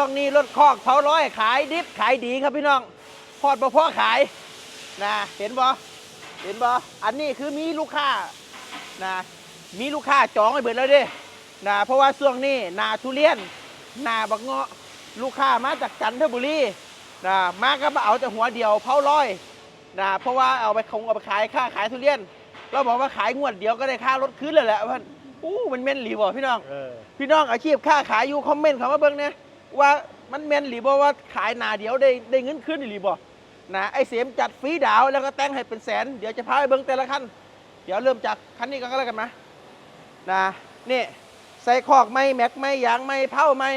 ช่วงนี้รถคอกเผาร้อยขายดิบขายดีครับพี่น้องพอดบ่พอขายนะเห็นบ่เห็นบ่อันนี้คือมีลูกค้านะมีลูกค้าจองไว้เบิดแล้วเด้นะเพราะว่าช่วงนี้หนาทุเรียนหนาบักเงาะลูกค้ามาจากจันทบุรีนะมาก็มาเอาแต่หัวเดียวเผาร้อยนะเพราะว่าเอาไปคงเอาไปขายค่าขายทุเรียน เราบอกว่าขายงวดเดียวก็ได้ค่ารถคืนเลยแหละเพื่อนอู้มันเม่นหลีบ่พี่น้องเออพี่น้องอาชีพค้าขายอยู่คอมเมนต์เขามาเบิ่งเนี่ย ว่ามันแม่นหรือบ่ว่าขายหนาเดียวได้ได้เงินคืนหรือบ่นะไอเสียมจัดฟรีดาวแล้วก็แต่งให้เป็นแสน เดี๋ยวจะพาไปเบิ่งแต่ละคันเดี๋ยวเริ่มจากคันนี้ก่อนก็แล้วกันมานะนี่ใส่คอกไหม่แม็กไหม่ยางไหม่เผาไหม่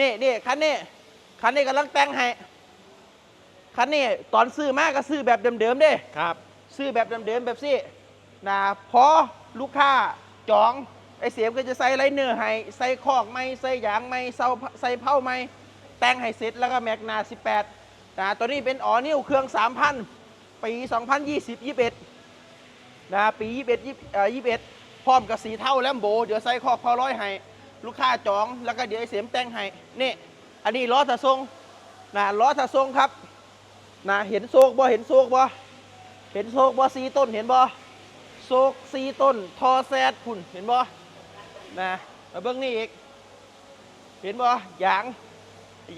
นี่นี่คันนี้คันนี้กำลังแต่งให้คันนี้ตอนซื้อมาก็ซื้อแบบเดิมๆเด้ครับ ซื้อแบบเดิมๆแบบซี่นะพอลูกค้าจอง ไอเสียมก็จะใส่ไรเนื้อให้ใส่คอกไม่ใส่ยางไม่ใส่ใส่เผาไม่แต่งให้เสร็จแล้วก็แมกนา 18นะตัวนี้เป็นอ๋อนิ้วเครื่อง 3,000 ปี 2020 21นะปี 21 21 พร้อมกับสีเท่าแลมโบ เดี๋ยวใส่คอกพอร้อยให้ลูกค้าจองแล้วก็เดี๋ยวไอเสียมแต่งให้นี่อันนี้ล้อตะทรงนะล้อตะทรงครับนะเห็นโซกบ่เห็นโซกบ่เห็นโซกบ่สีต้นเห็นบ่โซกสีต้นทอแซดคุณเห็นบ่ นะมาเบิ้งนี่อีก เห็นบ่ยาง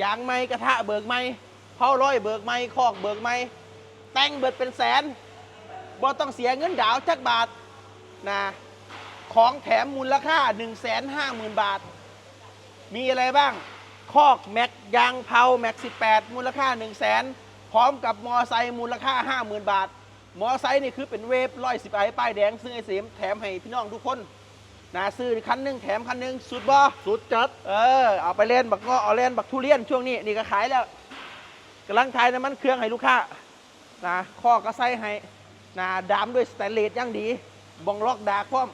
ยางไม้กระทะเบิกไม้เผาร้อยเบิกไม้คอกเบิกไม้แต่งเบิดเป็นแสนบ่ต้องเสียเงินดาวจักบาทนะของแถมมูลค่า 1 5 0 0 0 0 บาท มีอะไรบ้าง คอกแม็กยางเผาแม็ก 18 มูลค่า 1 0 0 0 0แสนพร้อมกับมอไซค์มูลค่า 50,000 บาท มอไซค์นี่คือเป็นเวฟร้อยสิบไอป้ายแดง ซึ่งไอเสียมแถมให้พี่น้องทุกคน นะซื้อคันหนึงแถมคันหนึงสุดบ่สุดจัด เออเอาไปเล่นบักเงาะเอาเล่นบักทุเรียนช่วงนี้นี่ก็ขายแล้วกำลังขายน้ำมันเครื่องให้ลูกค้านะข้อก็ใส่ให้นะดามด้วยสแตนเลสอย่างดีบองล็อกดากพร้อม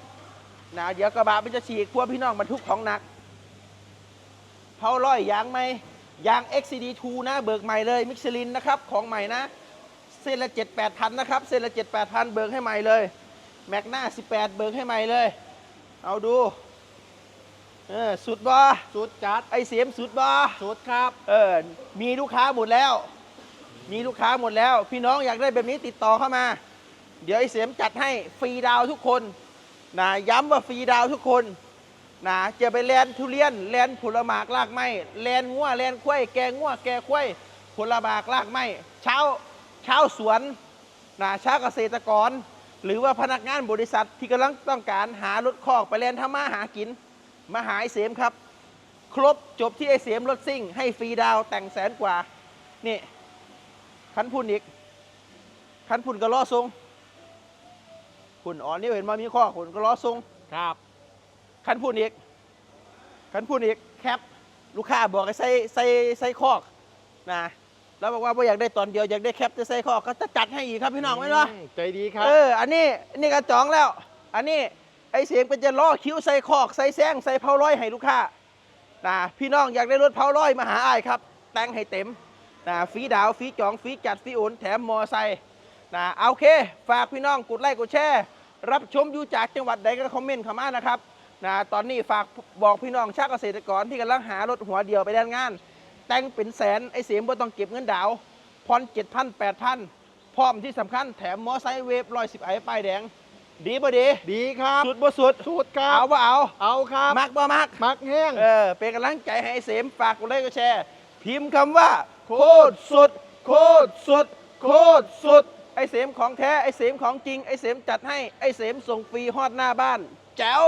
นะเดี๋ยวกระบะมันจะฉีกพวกพี่น้องบรรทุกของหนักเผาร้อยยางไหมยาง XCD2 นะเบิกใหม่เลยมิชลินนะครับของใหม่นะเส้นละ 7 8พันนะครับเส้นละ 7 8พันเบิกให้ใหม่เลยแม็กหน้า 18 เบิกให้ใหม่เลย เอาดู เออสุดบอสุดจัดไอเสียมสุดบอสุดครับ เออ มีลูกค้าหมดแล้ว มีลูกค้าหมดแล้ว พี่น้องอยากได้แบบนี้ติดต่อเข้ามา เดี๋ยวไอเสียมจัดให้ฟรีดาวน์ทุกคนนะย้ำว่าฟรีดาวน์ทุกคนนะจะไปแลนทุเรียนแลนผลหมากลากไม้แลนงัวแลนควายแกงงัวแกควายผลหมากลากไม้เช้าเช้าวสวนนะชาวเกษตรกร หรือว่าพนักงานบริษัทที่กำลังต้องการหารถคอกไปแลนทำมาหากิน มาหาไอเสียมครับ ครบจบที่ไอเสียมรถซิ่ง ให้ฟรีดาวน์แต่งแสนกว่า นี่คันพุ่นอีกคันพุ่นก็ล้อทรงพุ่นอ่อนนี่เห็นมามีข้อพุ่นก็ล้อทรงครับคันพุ่นอีกคันพุ่นอีกแคปลูกค้าบอกให้ใส่ใส่ใส่คอกนะ แล้วบอกว่าบ่อยากได้ตอนเดียวอยากได้แคปจะใส่คอกก็จะจัดให้อีกครับพี่น้องไหมล่ะอืใจดีครับเอออันนี้อันนี้ก็จองแล้ว อันนี้ไอเสียงเป็นจะล่อคิ้วใส่คอกใส่แซงใส่เผาร้อยให้ลูกค้านะพี่น้องอยากได้รถเผาร้อยมาหาอ้ายครับ แต่งให้เต็มนะฟรีดาวฟรีจองฟรีจัดฟรีโอนแถมมอไซค์นะเอาโอเค ฝากพี่น้องกดไลค์กดแชร์รับชมอยู่จากจังหวัดใดก็คอมเมนต์เข้ามานะครับนะตอนนี้ฝากบอกพี่น้องชาวเกษตรกรที่กำลังหารถหัวเดียวไปแดนงาน แต่งเป็นแสนไอเสียงบ่ต้องเก็บเงินดาวน์ผ่อนเจ็ดพันแปดพันพร้อมที่สำคัญแถมมอไซค์เวฟร้อยสิบไอป้ายแดง ดีบ่ดี ดีครับ สุดบ่สุด สุดครับ เอาบ่เอา เอาครับ มักบ่มัก มักแห้ง เออ เป็นกำลังใจให้ไอ้เสมฝากกดไลค์กดแชร์ พิมพ์คำว่า โคตรสุด โคตรสุด โคตรสุด ไอ้เสมของแท้ ไอ้เสมของจริง ไอ้เสมจัดให้ ไอ้เสมส่งฟรีฮอดหน้าบ้าน แจ๋ว